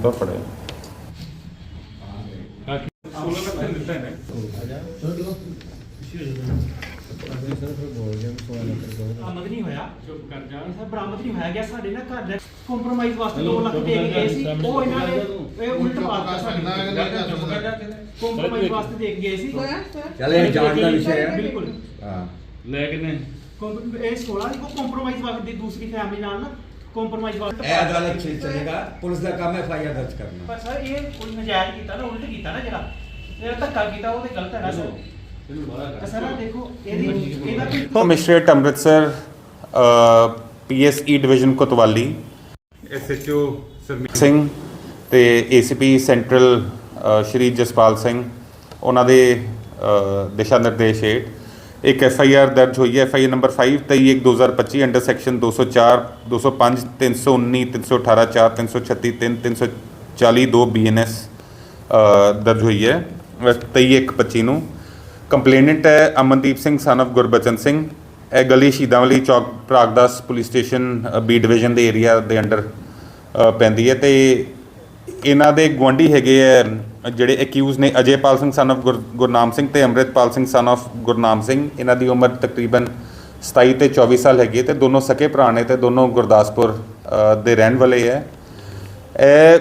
ਕੀਤਾ ਫੜਿਆ। ਬਰਾਮਦ ਨਹੀਂ ਹੋਇਆ ਚੁੱਪ ਕਰ ਜਾ ਸਰ ਬਰਾਮਦ ਨਹੀਂ ਹੋਇਆ ਗਿਆ ਸਾਡੇ ਨਾਲ ਘਰ ਦੇ ਕੰਪਰੋਮਾਈਜ਼ ਵਾਸਤੇ 2 ਲੱਖ ਦੇ ਕੇ ਗਏ ਸੀ। ਉਹ ਇਹਨਾਂ ਨੇ ਇਹ ਉਲਟ ਪਾਤਾ ਸਾਡੇ ਕੰਪਰੋਮਾਈਜ਼ ਵਾਸਤੇ ਦੇ ਕੇ ਗਏ ਸੀ। ਚੱਲ ਇਹ ਜਾਣ ਦਾ ਵਿਸ਼ਾ ਹੈ। ਬਿਲਕੁਲ। ਹਾਂ। ਲੈ ਕਿਨੇ ਕੰਪ- ਇਹ 16 ਦੀ ਕੋ ਕੰਪਰੋਮਾਈਜ਼ ਵਾਸਤੇ ਦੀ ਦੂਸਰੀ ਫੈਮਿਲੀ ਨਾਲ ਨਾ ਕੰਪਰੋਮਾਈਜ਼ ਵਾਸਤੇ ਇਹ ਅਦਾਲਤ ਚ ਚੱਲੇਗਾ ਪੁਲਿਸ ਦਾ ਕੰਮ ਹੈ ਐਫਆਈਆਰ ਦਰਜ ਕਰਨਾ। ਪਰ ਸਰ ਇਹ ਕੋਈ ਨਜਾਇਜ਼ ਕੀਤਾ ਨਾ ਉਲਟ ਕੀਤਾ ਨਾ ਜਿਹੜਾ। ਜਿਹੜਾ ਧੱਕਾ ਕੀਤਾ ਉਹ ਤੇ ਗਲਤ ਹੈ ਨਾ ਸਰ। ਤਾਂ ਸਰ ਆਹ ਦੇਖੋ ਇਹਦੀ ਇਹਦਾ ਵੀ commissionerate Amritsar PSE division Kotwali SHO Sarmit Singh ਤੇ ਏਸੀਪੀ ਸੈਂਟਰਲ ਅ, ਸ਼੍ਰੀ ਜਸਪਾਲ ਸਿੰਘ ਉਹਨਾਂ ਦੇ ਅ, ਦਿਸ਼ਾ ਨਿਰਦੇਸ਼ ਹੇਠ ਇੱਕ ਐਫ ਆਈ ਆਰ ਦਰਜ ਹੋਈ ਹੈ, F I R number 5 23 2025 under section 204 205 319 318 4 336 3 340 2 BNS ਦਰਜ ਹੋਈ ਹੈ। 23 1 25 ਨੂੰ। ਕੰਪਲੇਨੈਂਟ ਹੈ ਅਮਨਦੀਪ ਸਿੰਘ ਸਨ of ਗੁਰਬਚਨ ਸਿੰਘ। ਇਹ ਗਲੀ ਸ਼ਹੀਦਾਂ ਵਾਲੀ ਚੌਕ Pragdas police station B division ਦੇ ਏਰੀਆ ਦੇ ਅੰਡਰ ਪੈਂਦੀ ਹੈ ਤੇ ਇਹਨਾਂ ਦੇ ਗੁਆਂਢੀ ਹੈਗੇ ਆ ਜਿਹੜੇ ਅਕਿਊਜ਼ ਨੇ ਅਜੇਪਾਲ ਸਿੰਘ ਸਨ of ਗੁਰ- ਗੁਰਨਾਮ ਸਿੰਘ ਤੇ ਅੰਮ੍ਰਿਤਪਾਲ ਸਿੰਘ ਸਨ of ਗੁਰਨਾਮ ਸਿੰਘ, ਇਹਨਾਂ ਦੀ ਉਮਰ ਤਕਰੀਬਨ 27 ਤੇ 24 ਸਾਲ ਹੈਗੀ ਹੈ ਤੇ ਦੋਨੋਂ ਸਕੇ ਭਰਾ ਨੇ ਤੇ ਦੋਨੋਂ ਗੁਰਦਾਸਪੁਰ ਦੇ ਰਹਿਣ ਵਾਲੇ ਹੈ। ਇਹ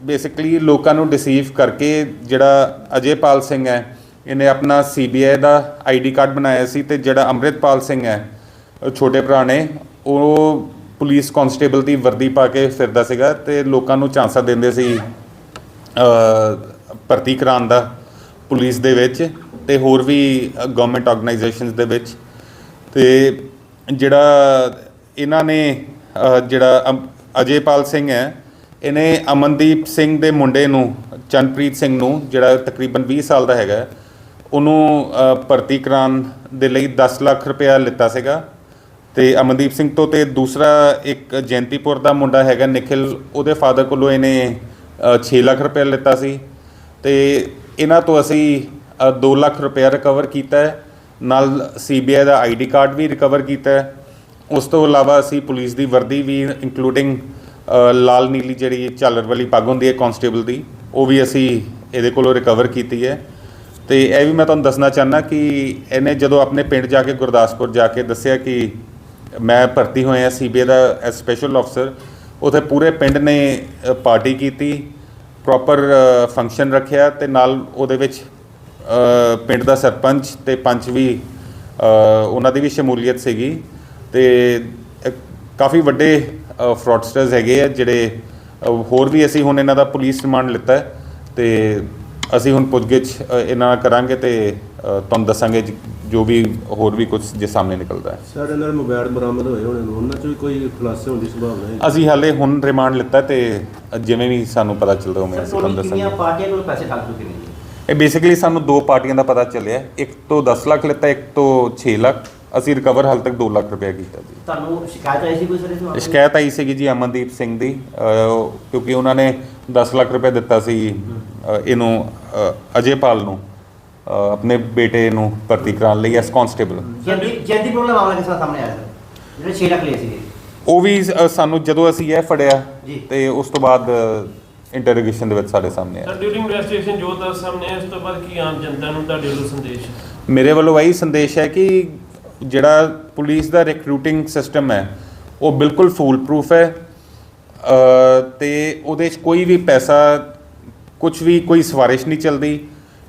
ਬੇਸਿਕਲੀ ਲੋਕਾਂ ਨੂੰ ਡਿਸੀਵ ਕਰਕੇ ਜਿਹੜਾ ਅਜੇਪਾਲ ਸਿੰਘ ਹੈ, ਇਹਨੇ ਆਪਣਾ ਸੀਬੀਆਈ ਦਾ ਆਈਡੀ ਕਾਰਡ ਬਣਾਇਆ ਸੀ ਤੇ ਜਿਹੜਾ ਅੰਮ੍ਰਿਤਪਾਲ ਸਿੰਘ ਹੈ ਛੋਟੇ ਭਰਾ ਨੇ, ਉਹ ਪੁਲਿਸ ਕਾਂਸਟੇਬਲ ਦੀ ਵਰਦੀ ਪਾ ਕੇ ਫਿਰਦਾ ਸੀਗਾ ਤੇ ਲੋਕਾਂ ਨੂੰ ਝਾਂਸਾ ਦਿੰਦੇ ਸੀ ਭਰਤੀ ਕਰਾਉਣ ਦਾ ਪੁਲਿਸ ਦੇ ਵਿੱਚ ਤੇ ਹੋਰ ਵੀ ਗਵਰਨਮੈਂਟ ਆਰਗੇਨਾਈਜੇਸ਼ਨਸ ਦੇ ਵਿੱਚ। ਤੇ ਜਿਹੜਾ ਇਹਨਾਂ ਨੇ ਜਿਹੜਾ ਅਮ- ਅਜੇਪਾਲ ਸਿੰਘ ਹੈ, ਇਹਨੇ ਅਮਨਦੀਪ ਸਿੰਘ ਦੇ ਮੁੰਡੇ ਨੂੰ, ਚੰਨਪ੍ਰੀਤ ਸਿੰਘ ਨੂੰ, ਜਿਹੜਾ ਤਕਰੀਬਨ 20 ਸਾਲ ਦਾ ਹੈਗਾ, ਉਹਨੂੰ ਭਰਤੀ ਕਰਾਉਣ ਦੇ ਲਈ 10 ਲੱਖ ਰੁਪਇਆ ਲਿੱਤਾ ਸੀਗਾ। ਤੇ ਅਮਨਦੀਪ ਸਿੰਘ ਤੋਂ ਤੇ ਦੂਸਰਾ ਇੱਕ ਜੈਂਤੀਪੁਰ ਦਾ ਮੁੰਡਾ ਹੈਗਾ, ਨikhil, ਉਹਦੇ ਫਾਦਰ ਕੋਲੋਂ ਇਹਨੇ 6 ਲੱਖ ਰੁਪਇਆ ਲਿੱਤਾ ਸੀ। ਤੇ ਇਹਨਾਂ ਤੋਂ ਅਸੀਂ 2 ਲੱਖ ਰੁਪਇਆ ਰਿਕਵਰ ਕੀਤਾ ਹੈ। ਨਾਲ ਸੀਬੀਆਈ ਦਾ ਆਈਡੀ ਕਾਰਡ ਵੀ ਰਿਕਵਰ ਕੀਤਾ ਹੈ। ਉਸ ਤੋਂ ਇਲਾਵਾ ਅਸੀਂ ਪੁਲਿਸ ਦੀ ਵਰਦੀ ਵੀ ਇਨਕਲੂਡਿੰਗ ਲਾਲ ਨੀਲੀ ਜਿਹੜੀ ਝਾਲਰ ਵਾਲੀ ਪੱਗ ਹੁੰਦੀ ਹੈ ਕਾਂਸਟੇਬਲ ਦੀ, ਉਹ ਵੀ ਅਸੀਂ ਇਹਦੇ ਕੋਲੋਂ ਰਿਕਵਰ ਕੀਤੀ ਹੈ। ਤੇ ਇਹ ਵੀ ਮੈਂ ਤੁਹਾਨੂੰ ਦੱਸਣਾ ਚਾਹਨਾ ਕਿ ਇਹਨੇ ਜਦੋਂ ਆਪਣੇ ਪਿੰਡ ਜਾ ਕੇ ਗੁਰਦਾਸਪੁਰ ਜਾ ਕੇ ਦੱਸਿਆ ਕਿ ਮੈਂ ਭਰਤੀ ਹੋਇਆ ਸੀਬੀਆਈ ਦਾ ਐਸ ਸਪੈਸ਼ਲ ਅਫਸਰ ਉਥੇ ਪੂਰੇ ਪਿੰਡ ਨੇ ਪਾਰਟੀ ਕੀਤੀ। ਪ੍ਰੋਪਰ ਫੰਕਸ਼ਨ ਰੱਖਿਆ ਤੇ ਨਾਲ ਉਹਦੇ ਵਿੱਚ ਪਿੰਡ ਦਾ ਸਰਪੰਚ ਤੇ ਪੰਚ ਵੀ ਉਹਨਾਂ ਦੀ ਵੀ ਸ਼ਮੂਲੀਅਤ ਸੀਗੀ ਤੇ ਕਾਫੀ ਵੱਡੇ ਫਰਾਡਸਟਰਸ ਹੈਗੇ ਆ ਜਿਹੜੇ ਹੋਰ ਵੀ ਅਸੀਂ ਹੁਣ ਇਹਨਾਂ ਦਾ ਪੁਲਿਸ ਰਿਮਾਂਡ ਲਿੱਤਾ ਹੈ ਤੇ ਅਸੀਂ ਹੁਣ ਪੁੱਛਗਿੱਛ ਇਹਨਾਂ ਨਾਲ ਕਰਾਂਗੇ ਤੇ ਤੁਹਾਨੂੰ ਦੱਸਾਂਗੇ ਜ- ਜੋ ਵੀ ਹੋਰ ਵੀ ਕੁਝ ਜੇ ਸਾਹਮਣੇ ਨਿਕਲਦਾ ਹੈ। ਸਾਡੇ ਨਾਲ ਮੋਬਾਈਲ ਬਰਾਮਦ ਹੋਏ ਹੋਣੇ ਨੂੰ ਉਹਨਾਂ ਚੋਂ ਵੀ ਕੋਈ ਖੁਲਾਸੇ ਹੋਣ ਦੀ ਸੰਭਾਵਨਾ ਹੈ? ਅਸੀਂ ਹਾਲੇ ਹੁਣ ਰਿਮਾਂਡ ਲਿੱਤਾ ਤੇ ਜਿਵੇਂ ਵੀ ਸਾਨੂੰ ਪਤਾ ਚੱਲਦਾ ਉਵੇਂ ਅਸੀਂ ਤੁਹਾਨੂੰ ਦੱਸਾਂਗੇ। ਪਾਰਟੀਆਂ ਕੋਲ ਪੈਸੇ ਠੱਗ ਚੁੱਕੇ ਨੇ ਜੀ? ਇਹ ਬੇਸਿਕਲੀ ਸਾਨੂੰ ਦੋ ਪਾਰਟੀਆਂ ਦਾ ਪਤਾ ਚੱਲਿਆ। ਇੱਕ ਤੋਂ 10 ਲੱਖ ਲਿੱਤਾ ਇੱਕ ਤੋਂ 6 ਲੱਖ। ਅਸੀਂ ਰਿਕਵਰ ਹਾਲ ਤੱਕ 2 ਲੱਖ ਰੁਪਏ ਕੀਤਾ ਜੀ। ਤੁਹਾਨੂੰ ਸ਼ਿਕਾਇਤ ਆਈ ਸੀ ਕੋਈ ਸਰ ਇਸ ਮਾਮਲੇ? ਸ਼ਿਕਾਇਤ ਆਈ ਸੀਗੀ ਜੀ ਅਮਨਦੀਪ ਸਿੰਘ ਦੀ। ਅਹ, ਕਿਉਂਕਿ ਉਹਨਾਂ ਨੇ 10 ਲੱਖ ਰੁਪਏ ਦਿੱਤਾ ਸੀ ਅਹ, ਇਹਨੂੰ ਅਹ, ਅਜੇਪਾਲ ਨੂੰ। ਆਪਣੇ ਬੇਟੇ ਨੂੰ ਭਰਤੀ ਕਰਾਉਣ ਲਈ ਐਸ ਕਾਂਸਟੇਬਲ ਜੈਦੀ ਜੈਦੀ ਪ੍ਰੋਬਲਮ ਮਾਮਲਾ ਕਿਸ ਤਰ੍ਹਾਂ ਸਾਹਮਣੇ ਆਇਆ ਸਰ ਜਿਹੜੇ 6 ਲੱਖ ਲਏ ਸੀਗੇ। ਉਹ ਵੀ ਸਾਨੂੰ ਜਦੋਂ ਅਸੀਂ ਇਹ ਫੜਿਆ ਜੀ। ਤੇ ਉਸ ਤੋਂ ਬਾਅਦ ਇੰਟਰੋਗੇਸ਼ਨ ਦੇ ਵਿੱਚ ਸਾਡੇ ਸਾਹਮਣੇ ਸਰ ਆਇਆ ਡਿਊਰਿੰਗ ਇਨਵੈਸਟੀਗੇਸ਼ਨ ਜੋ ਦੱਸ ਸਾਹਮਣੇ ਆਇਆ, ਇਸ ਤੋਂ ਬਾਅਦ ਕੀ ਆਮ ਜਨਤਾ ਨੂੰ ਤੁਹਾਡੇ ਵੱਲੋਂ ਸੰਦੇਸ਼ ਮੇਰੇ ਵੱਲੋਂ ਇਹੀ ਸੰਦੇਸ਼ ਹੈ ਕਿ ਜਿਹੜਾ ਪੁਲਿਸ ਦਾ ਰਿਕਰੂਟਿੰਗ ਸਿਸਟਮ ਹੈ ਉਹ ਬਿਲਕੁਲ ਫੂਲ ਪ੍ਰੂਫ ਹੈ। ਅ, ਤੇ ਉਹਦੇ 'ਚ ਕੋਈ ਵੀ ਪੈਸਾ ਕੁਝ ਵੀ ਕੋਈ ਸਵਾਰਿਸ਼ ਨਹੀਂ ਚਲਦੀ।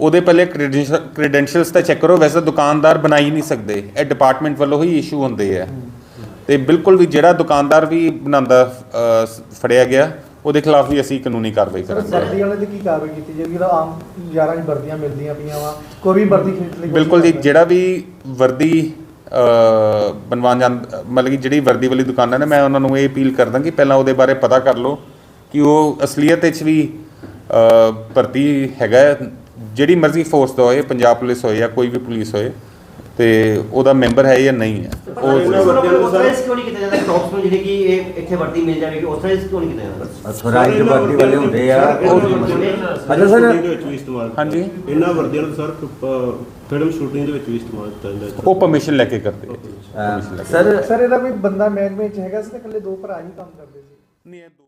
ਉਹਦੇ ਪਹਿਲੇ ਕ੍ਰੈਡੈਂਸ਼ੀਅਲਸ ਤਾਂ ਚੈੱਕ ਕਰੋ ਵੈਸੇ ਦੁਕਾਨਦਾਰ ਬਣਾ ਹੀ ਨਹੀਂ ਸਕਦੇ। ਇਹ ਡਿਪਾਰਟਮੈਂਟ ਵੱਲੋਂ ਹੀ ਇਸ਼ੂ ਹੁੰਦੇ ਆ। ਤੇ ਬਿਲਕੁਲ ਵੀ ਜਿਹੜਾ ਦੁਕਾਨਦਾਰ ਵੀ ਬਣਾਉਂਦਾ ਫੜਿਆ ਗਿਆ ਉਹਦੇ ਖਿਲਾਫ ਵੀ ਅਸੀਂ ਕਾਨੂੰਨੀ ਕਾਰਵਾਈ ਕਰਾਂਗੇ। ਵਰਦੀ ਵਾਲੇ ਦੀ ਕੀ ਕਾਰਵਾਈ ਕੀਤੀ ਜਾਏਗੀ? ਜਿਹੜਾ ਆਮ ਯਾਰਾਂ ਦੀ ਵਰਦੀਆਂ ਮਿਲਦੀਆਂ ਪਈਆਂ ਵਾ ਕੋਈ ਵੀ ਵਰਦੀ ਖਰੀਦ ਲਈ ਬਿਲਕੁਲ ਜੀ ਜਿਹੜਾ ਵੀ ਵਰਦੀ ਬਣਵਾਉਣ ਜਾਂ ਮਤਲਬ ਕਿ ਜਿਹੜੀ ਵਰਦੀ ਵਾਲੀ ਦੁਕਾਨਾਂ ਨੇ ਮੈਂ ਉਹਨਾਂ ਨੂੰ ਇਹ ਅਪੀਲ ਕਰਦਾ ਕਿ ਪਹਿਲਾਂ ਉਹਦੇ ਬਾਰੇ ਪਤਾ ਕਰ ਲਓ ਕਿ ਉਹ ਅਸਲੀਅਤ ਵਿੱਚ ਵੀ ਭਰਤੀ ਹੈਗਾ। ਜਿਹੜੀ ਮਰਜ਼ੀ ਫੋਰਸ ਦਾ ਹੋਏ ਪੰਜਾਬ ਪੁਲਿਸ ਹੋਏ ਜਾਂ ਕੋਈ ਵੀ ਪੁਲਿਸ ਹੋਏ ਤੇ ਉਹਦਾ ਮੈਂਬਰ ਹੈ ਜਾਂ ਨਹੀਂ ਹੈ ਪਰ ਉਹ ਉਸ ਤਰ੍ਹਾਂ ਕਿਉਂ ਨਹੀਂ ਕੀਤਾ ਜਾਂਦਾ? ਟੌਪਸ ਨੂੰ ਜਿਹੜੇ ਕਿ ਇਹ ਇੱਥੇ ਵਰਤੀ ਮਿਲ ਜਾਵੇਗੀ ਉਸ ਤਰ੍ਹਾਂ ਕਿਉਂ ਨਹੀਂ ਕੀਤਾ ਜਾਂਦਾ? ਅਥੋਰਾਈਜ਼ਡ ਵਰਦੀ ਵਾਲੇ ਹੁੰਦੇ ਆ। ਉਹ ਅੱਛਾ ਸਰ। ਹਾਂਜੀ। ਇਹਨਾਂ ਵਰਦੀਆਂ ਨੂੰ ਸਰ ਫਿਲਮ ਸ਼ੂਟਿੰਗ ਦੇ ਵਿੱਚ ਵੀ ਇਸਤੇਮਾਲ ਕੀਤਾ ਜਾਂਦਾ ਹੈ। ਉਹ ਪਰਮਿਸ਼ਨ ਲੈ ਕੇ ਕਰਦੇ ਆ। ਸਰ ਸਰ ਇਹਦਾ ਕੋਈ ਬੰਦਾ ਮਹਿਕਮੇ ਚ ਹੈਗਾ ਸੀ ਤੇ ਇਕੱਲੇ ਦੋ ਭਰਾ ਹੀ ਕੰਮ ਕਰਦੇ ਸੀ। ਨਹੀਂ ਇਹ ਦੋ-